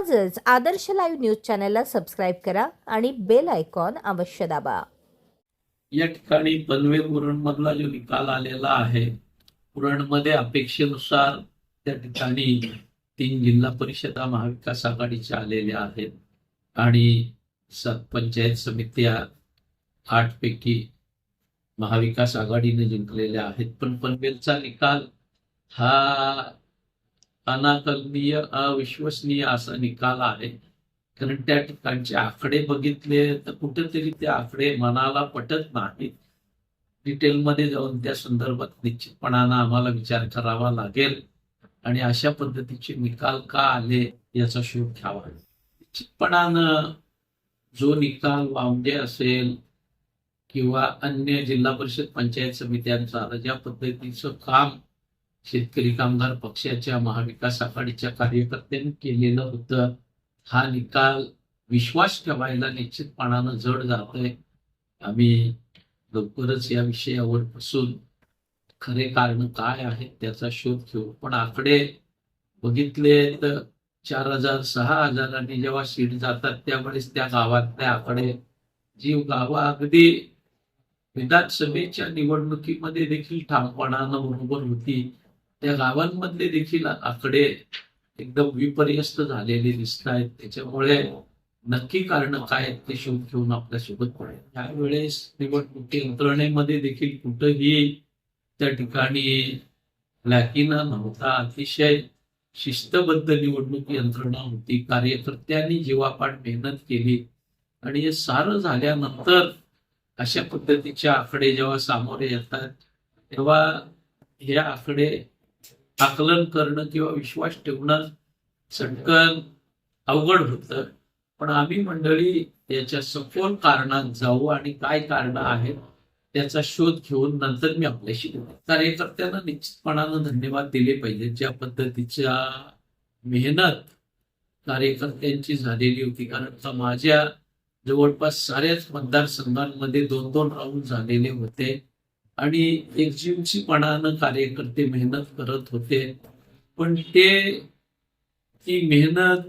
आजच Adarsh live news चॅनलला subscribe करा आणि बेल आयकॉन अवश्य दाबा. या ठिकाणी पनवेल उरण जो निकाल आलेला आहे उरणमध्ये अपेक्षेनुसार त्या ठिकाणी तीन जिल्हा परिषदा महाविकास आघाडीच्या आलेल्या आहेत आणि सात पंचायत समित्या आठ पैकी महाविकास आघाडीने जिंकलेल्या आहेत. पण पनवेलचा निकाल हा अनाकलनीय अविश्वसनीय असा निकाल आहे. कारण त्या ठिकाणचे आकडे बघितले तर कुठेतरी ते आकडे मनाला पटत नाहीत डिटेलमध्ये जाऊन त्या संदर्भात निश्चितपणानं आम्हाला विचार करावा लागेल. आणि अशा पद्धतीचे निकाल का आले याचा शोध घ्यावा. निश्चितपणानं जो निकाल वावडे असेल किंवा अन्य जिल्हा परिषद पंचायत समित्यांचा ज्या पद्धतीचं काम शेतकरी कामगार पक्षाच्या महाविकास आघाडीच्या कार्यकर्त्यांनी केलेलं होतं. हा निकाल विश्वास ठेवायला निश्चितपणानं जड जातोय. आम्ही लवकरच या विषयावर बसून खरे कारण काय आहेत त्याचा शोध घेऊ. पण आकडे बघितले तर चार हजार सहा हजारांनी जेव्हा सीट जातात त्यावेळेस त्या गावातले आकडे जी गावं. अगदी विधानसभेच्या निवडणुकीमध्ये देखील ठामपणानं बरोबर होती. त्या गावांमधले देखील आकडे एकदम विपर्यस्त झालेले दिसत आहेत. त्याच्यामुळे नक्की कारण काय आहेत ते शोध घेऊन आपल्यासोबत पडेल. त्यावेळेस निवडणूक यंत्रणेमध्ये देखील कुठंही त्या ठिकाणी लॅकिना नव्हता. अतिशय शिस्तबद्ध निवडणूक यंत्रणा होती. कार्यकर्त्यांनी जीवापाड मेहनत केली. आणि हे सारं झाल्यानंतर अशा पद्धतीचे आकडे जेव्हा सामोरे येतात तेव्हा हे आकडे आकलन करणं किंवा विश्वास ठेवणं चटकन अवघड होतं. पण आम्ही मंडळी याच्या सखोल कारणात जाऊ आणि काय कारण आहेत त्याचा शोध घेऊन नंतर मी आपल्याशी कार्यकर्त्यांना निश्चितपणानं धन्यवाद दिले पाहिजे. ज्या पद्धतीच्या मेहनत कार्यकर्त्यांची झालेली होती. कारण का माझ्या जवळपास साऱ्याच मतदारसंघांमध्ये दोन दोन राऊंड झालेले होते. आणि एकजीवशीपणानं कार्यकर्ते मेहनत करत होते. पण ते ती मेहनत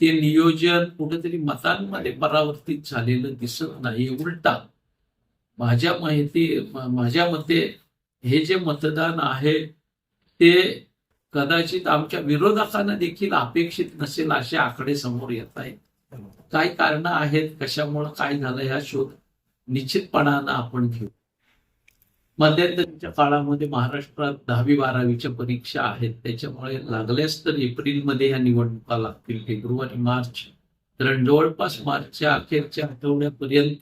ते नियोजन कुठेतरी मतांमध्ये परावर्तित झालेलं दिसत नाही उलटा. माझ्या माहिती माझ्या मते हे जे मतदान आहे ते कदाचित आमच्या विरोधकांना देखील अपेक्षित नसेल असे आकडे समोर येत आहेत. काय कारण आहेत कशामुळं काय झालं ह्या शोध निश्चितपणानं आपण घेऊ. मध्यंतरीच्या काळामध्ये महाराष्ट्रात दहावी बारावीच्या परीक्षा आहेत. त्याच्यामुळे लागल्यास तर एप्रिलमध्ये या निवडणुका लागतील. फेब्रुवारी मार्च कारण जवळपास मार्चच्या अखेरच्या आठवड्यापर्यंत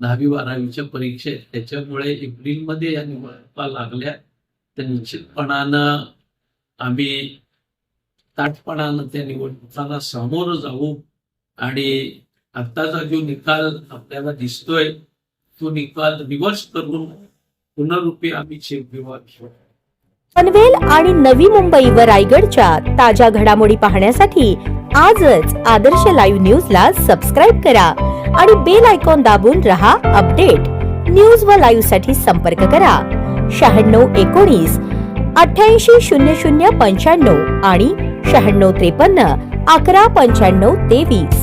दहावी बारावीच्या परीक्षा आहेत. त्याच्यामुळे एप्रिलमध्ये या निवडणुका लागल्या. तर निश्चितपणानं आम्ही ताटपणानं त्या निवडणुकांना सामोरं जाऊ. आणि आत्ताचा जो निकाल आपल्याला दिसतोय तो निकाल रिव्हर्स करून पुनरुपी आम्ही विवाद घेऊ पनवेल आणि नवी मुंबई व रायगडच्या ताज्या घडामोडी पाहण्यासाठी आजच आदर्श लाईव्ह न्यूजला सबस्क्राईब करा आणि बेल आयकॉन दाबून रहा अपडेट. न्यूज व लाईव्हसाठी संपर्क करा. शहाण्णव एकोणीस अठ्याऐंशी शून्य शून्य पंच्याण्णव आणि शहाण्णव त्रेपन्न अकरा पंच्याण्णव तेवीस.